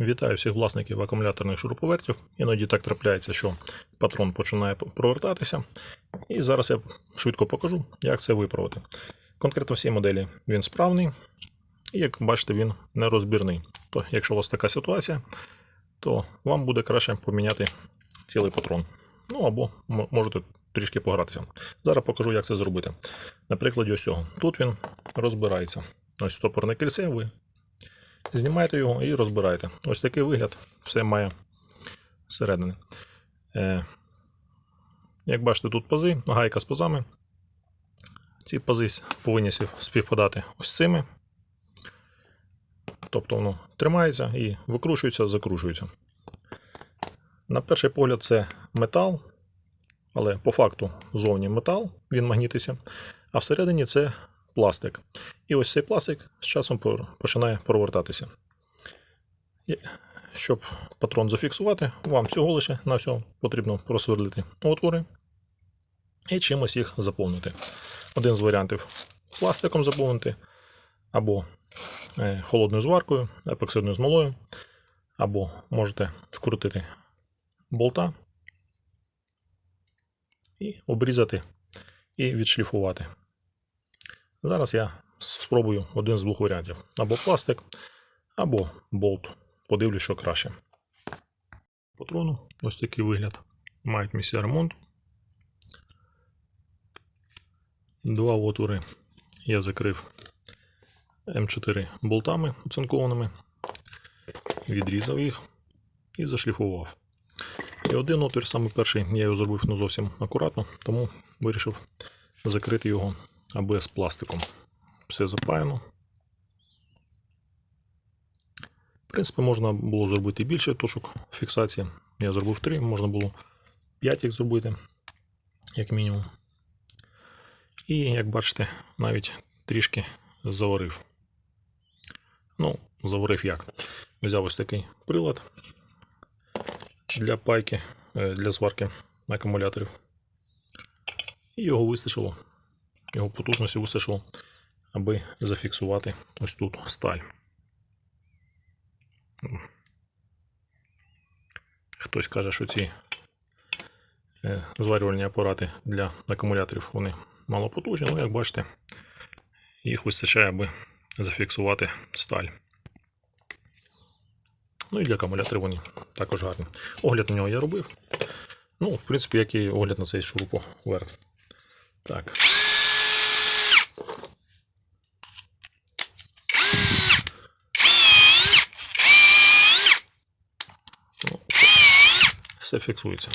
Вітаю всіх власників акумуляторних шуруповертів. Іноді так трапляється, що патрон починає провертатися. І зараз я швидко покажу, як це виправити. Конкретно всі моделі він справний, і як бачите, він нерозбірний. То, якщо у вас така ситуація, то вам буде краще поміняти цілий патрон. Ну або можете трішки погратися. Зараз покажу, як це зробити. На прикладі ось цього. Тут він розбирається. Ось стопорне кільце, ви Знімаєте його і розбираєте. Ось такий вигляд все має зсередини. Е, як бачите, тут пази, гайка з пазами. Ці пази повинні співпадати ось цими. Тобто воно тримається і викручується, закручується. На перший погляд, це метал, але по факту зовні метал, він магнітиться, а всередині це пластик. І ось цей пластик з часом починає провертатися. Щоб патрон зафіксувати, вам всього лише на все потрібно просверлити отвори і чимось їх заповнити. Один з варіантів пластиком заповнити, або е, холодною зваркою, епоксидною смолою, або можете вкрутити болта і обрізати і відшліфувати. Зараз я спробую один з двох варіантів: або пластик, або болт. Подивлюсь, що краще. Патрону ось такий вигляд. Мають місця ремонту. Два отвори я закрив М4 болтами оцинкованими, відрізав їх і зашліфував. І один отвір, саме перший, я його зробив не зовсім акуратно, тому вирішив закрити його АБС пластиком. Все запаяно. В принципі, можна було зробити більше точок фіксації. Я зробив 3, можна було 5 їх зробити, як мінімум. І, як бачите, навіть трішки заварив. Ну, заварив як? Взяв ось такий прилад для пайки, е, для зварки акумуляторів. І його вистачило його потужності вистачило, аби зафіксувати ось тут сталь. Хтось каже, що ці е, зварювальні апарати для акумуляторів вони малопотужні, але як бачите, їх вистачає, аби зафіксувати сталь. Ну і для акумуляторів вони також гарні. Огляд на нього я робив. Ну, в принципі, як і огляд на цей шуруповерт. Так. Все фіксується.